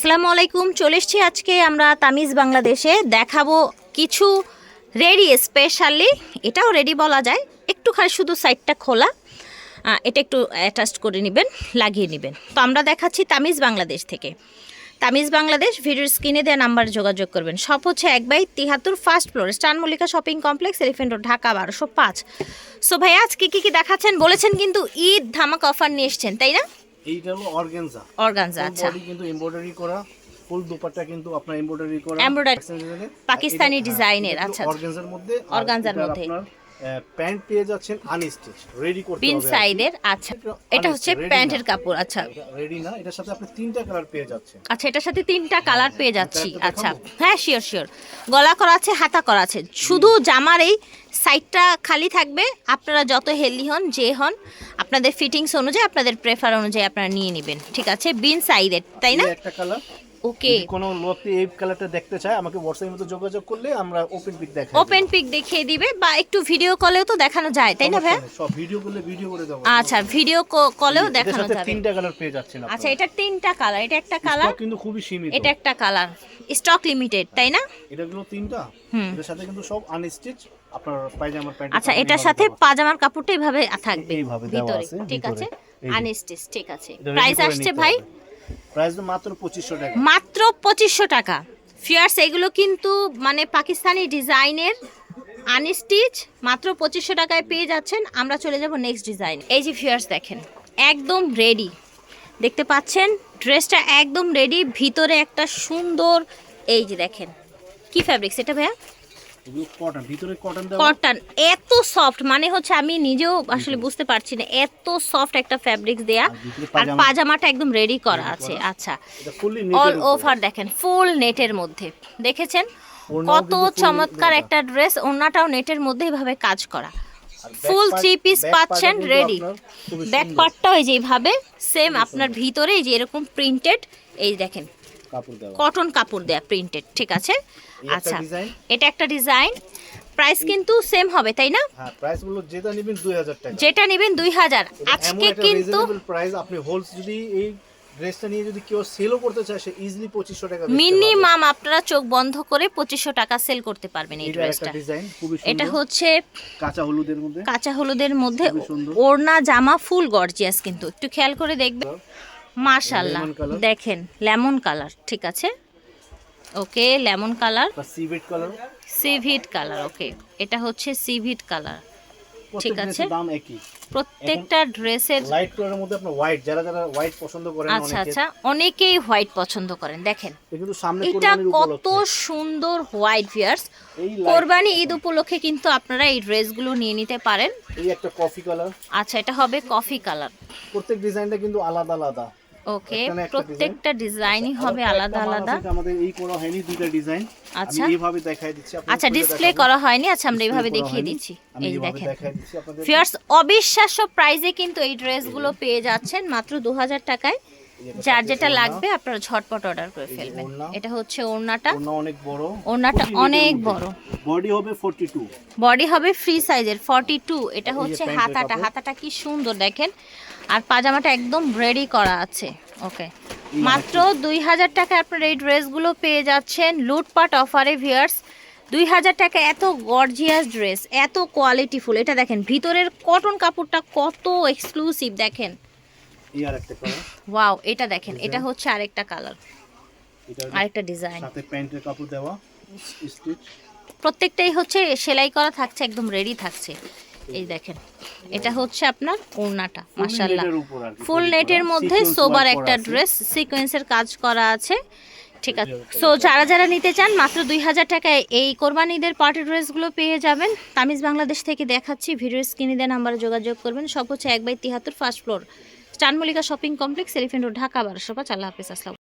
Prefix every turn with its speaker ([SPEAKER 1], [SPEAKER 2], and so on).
[SPEAKER 1] আসসালামু আলাইকুম, চলে এসছি আজকে আমরা তামিজ বাংলাদেশে। দেখাবো কিছু রেডি স্পেশালি এটাও রেডি বলা যায়। একটুখানি শুধু সাইডটা খোলা। এটা একটু অ্যাটাচ করে নেবেন, লাগিয়ে নেবেন। তো আমরা দেখাচ্ছি তামিজ বাংলাদেশ থেকে। তামিজ বাংলাদেশ, ভিডিওর স্ক্রিনে দেওয়া নাম্বার যোগাযোগ করবেন। সব হচ্ছে এক বাই তিহাত্তর ফার্স্ট ফ্লোর স্টান Mallika shopping complex Elephant Road Dhaka বারোশো পাঁচ। সো ভাই আজকে কী কী দেখাচ্ছেন? বলেছেন কিন্তু ঈদ ধামাক অফার নিয়ে এসছেন, তাই না?
[SPEAKER 2] এইটা হলো অর্গানজা
[SPEAKER 1] অর্গানজা আচ্ছা
[SPEAKER 2] বডি কিন্তু এমব্রয়ডারি করা ফুল দুপাট্টা কিন্তু আপনার এমব্রয়ডারি করা
[SPEAKER 1] এমব্রয়ডারি পাকিস্তানি ডিজাইনের, আচ্ছা।
[SPEAKER 2] অর্গানজার মধ্যে
[SPEAKER 1] অর্গানজার মধ্যে।
[SPEAKER 2] প্যান্ট পেয়ে যাচ্ছেন আনস্টিচ রেডি করতে
[SPEAKER 1] পিন সাইডের আচ্ছা এটা হচ্ছে প্যান্টের কাপড় আচ্ছা।
[SPEAKER 2] রেডি না এটার সাথে আপনি তিনটা কালার পেয়ে যাচ্ছেন।
[SPEAKER 1] আচ্ছা এটার সাথে তিনটা কালার পেয়ে যাচ্ছি আচ্ছা। হ্যাঁ শিওর শিওর গলা করা আছে হাতা করা আছে। শুধু জামার এই সাইডটা খালি থাকবে আপনারা যত হেলদি হন যে হন আপনাদের ফিটিংস অনুযায়ী আপনাদের প্রেফার অনুযায়ী আপনারা নিয়ে নেবেন ঠিক আছে? বিন সাইডের তাই না?
[SPEAKER 2] একটা কালার
[SPEAKER 1] ওকে।
[SPEAKER 2] কোনো লোক এই কালারটা দেখতে চায় আমাকে হোয়াটসঅ্যাপের মধ্যে যোগাযোগ করলে আমরা ওপেন পিক দেখাই
[SPEAKER 1] ওপেন পিক দেখিয়ে দিবে বা একটু ভিডিও কলেও তো দেখানো যায় তাই না ভাই
[SPEAKER 2] সব ভিডিও করলে ভিডিও করে দেবো
[SPEAKER 1] আচ্ছা ভিডিও কলেও দেখানো যাবে।
[SPEAKER 2] তিনটা কালার পেয়ে যাচ্ছেন
[SPEAKER 1] আচ্ছা এটা তিনটা কালার এটা একটা কালার
[SPEAKER 2] কিন্তু খুবই সীমিত।
[SPEAKER 1] এটা একটা কালার স্টক লিমিটেড তাই না?
[SPEAKER 2] তিনটা। এটার সাথে কিন্তু সব আনস্টিচ আপনার পায়জামার প্যান্ট
[SPEAKER 1] আচ্ছা এটার সাথে পাজামার কাপড়টা এইভাবে থাকবে
[SPEAKER 2] এইভাবে দেওয়া আছে,
[SPEAKER 1] ঠিক আছে? আনস্টিচ ঠিক আছে। প্রাইস আসছে ভাই।
[SPEAKER 2] মাত্র পঁচিশশো টাকা।
[SPEAKER 1] ফিয়ার্স এগুলো কিন্তু মানে পাকিস্তানি ডিজাইনের আনস্টিচ মাত্র পঁচিশশো টাকায় পেয়ে যাচ্ছেন। আমরা চলে যাব নেক্সট ডিজাইন এই যে ফিয়ার্স দেখেন, একদম রেডি দেখতে পাচ্ছেন ড্রেসটা একদম রেডি ভিতরে একটা সুন্দর, এই যে দেখেন, কি ফ্যাব্রিক্স এটা ভাইয়া?
[SPEAKER 2] কটন
[SPEAKER 1] এত সফট মানে হচ্ছে আমি নিজেও আসলে বুঝতে পারছি না এত সফট একটা ফ্যাব্রিক্স দেয়া
[SPEAKER 2] আর।
[SPEAKER 1] পাজামাটা একদম রেডি করা আছে আচ্ছা। অল ওভার দেখেন ফুল নেটের মধ্যে দেখেছেন? কত চমৎকার একটা ড্রেস ওড়নাটাও নেটের মধ্যে এভাবে কাজ করা। ফুল থ্রি পিস পাচ্ছেন রেডি ব্যাক পার্টটাও এই যে এইভাবে সেম আপনার ভিতরে এই যে এরকম প্রিন্টেড এই দেখেন কটন কাপড় দেয়া প্রিন্টেড ঠিক আছে? আচ্ছা এটা একটা ডিজাইন প্রাইস কিন্তু সেম হবে তাই না?
[SPEAKER 2] হ্যাঁ প্রাইসগুলো যেটা নেবেন 2000 টাকা।
[SPEAKER 1] যেটা নেবেন দুই হাজার।
[SPEAKER 2] এটা এমন
[SPEAKER 1] আজকে কিন্তু
[SPEAKER 2] price আপনি হোলস যদি এই ড্রেসটা নিয়ে যদি কেউ সেলও করতে চায় সে ইজিলি 2500 টাকা
[SPEAKER 1] মিনিমাম আপনারা চোখ বন্ধ করে পঁচিশশো টাকা সেল করতে পারবেন এই ড্রেসটা
[SPEAKER 2] ডিজাইন খুবই
[SPEAKER 1] এটা হচ্ছে
[SPEAKER 2] কাঁচা হলুদের মধ্যে।
[SPEAKER 1] কাঁচা হলুদের মধ্যে ওড়না জামা ফুল গর্জিয়াস কিন্তু। একটু খেয়াল করে দেখবেন মাশাল্লাহ দেখেন লেমন কালার ঠিক আছে? ওকে লেমন কালার
[SPEAKER 2] সিভেট কালার
[SPEAKER 1] সিভিট কালার ওকে এটা হচ্ছে সিভিট কালার ঠিক আছে।
[SPEAKER 2] দাম একই।
[SPEAKER 1] প্রত্যেকটা ড্রেসের
[SPEAKER 2] লাইট কালারের মধ্যে আপনার হোয়াইট যারা যারা হোয়াইট পছন্দ করেন
[SPEAKER 1] আচ্ছা
[SPEAKER 2] অনেকে
[SPEAKER 1] আচ্ছা অনেকেই হোয়াইট পছন্দ করেন দেখেন।
[SPEAKER 2] এটা কিন্তু সামনে
[SPEAKER 1] এটা কত সুন্দর হোয়াইট ভিয়ার্স কোরবানি ঈদ উপলক্ষে কিন্তু আপনারা এই ড্রেসগুলো নিয়ে নিতে পারেন।
[SPEAKER 2] এই একটা কফি কালার
[SPEAKER 1] আচ্ছা এটা হবে কফি কালার
[SPEAKER 2] প্রত্যেক ডিজাইনটা কিন্তু আলাদা আলাদা।
[SPEAKER 1] ওকে প্রত্যেকটা ডিজাইনই হবে আলাদা আলাদা।
[SPEAKER 2] আমাদের এই করা হয়নি দুইটা ডিজাইন
[SPEAKER 1] আচ্ছা।
[SPEAKER 2] এইভাবে দেখাই দিচ্ছি
[SPEAKER 1] আচ্ছা ডিসপ্লে করা হয়নি আচ্ছা আমরা এইভাবে দেখিয়ে দিচ্ছি। এই দেখেন। ফিয়ার্স অবিশ্বাস্য প্রাইজে কিন্তু এই ড্রেসগুলো পেয়ে যাচ্ছেন মাত্র দু হাজার টাকায়। যার যেটা লাগবে আপনারা ঝটপট অর্ডার করে ফেলবেন। এটা হচ্ছে ওড়নাটা।
[SPEAKER 2] অনেক বড়।
[SPEAKER 1] ওড়নাটা অনেক বড়।
[SPEAKER 2] বডি হবে 42
[SPEAKER 1] বডি হবে ফ্রি সাইজের ফর্টি টু এটা হচ্ছে হাতাটা। হাতাটা কি সুন্দর দেখেন। আর পাজামাটা একদম রেডি করা আছে। ওকে মাত্র দুই হাজার টাকা আপনার এই ড্রেসগুলো পেয়ে যাচ্ছেন। লুটপাট অফারে ভিয়ার্স দুই হাজার টাকা এত গর্জিয়াস ড্রেস এত কোয়ালিটিফুল এটা দেখেন ভিতরের কটন কাপড়টা কত এক্সক্লুসিভ দেখেন।
[SPEAKER 2] এই আর একটা কালার
[SPEAKER 1] ওয়াও এটা দেখেন এটা হচ্ছে আরেকটা কালার আরেকটা ডিজাইন
[SPEAKER 2] সাথে প্যান্টের কাপড় দেওয়া স্টিচ
[SPEAKER 1] প্রত্যেকটাই হচ্ছে সেলাই করা থাকছে একদম রেডি থাকছে। এই দেখেন এটা হচ্ছে আপনার ওড়নাটা মাশাল্লাহ ফুল নেটের মধ্যে সোবার একটা ড্রেস সিকোয়েন্সের কাজ করা আছে। ঠিক আছে। সো যারা যারা নিতে চান মাত্র দুই হাজার টাকায় এই কোরবানিদের পার্টি ড্রেসগুলো পেয়ে যাবেন। তামিজ বাংলাদেশ থেকে দেখাচ্ছি ভিডিওর স্ক্রিনে দেওয়া নাম্বারে যোগাযোগ করবেন। সব হচ্ছে এক বাই তিহাত্তর ফার্স্ট ফ্লোর স্টান Mallika shopping complex Elephant Road Dhaka বারোশো পাঁচ। আল্লাহ হাফিজ আসসালাম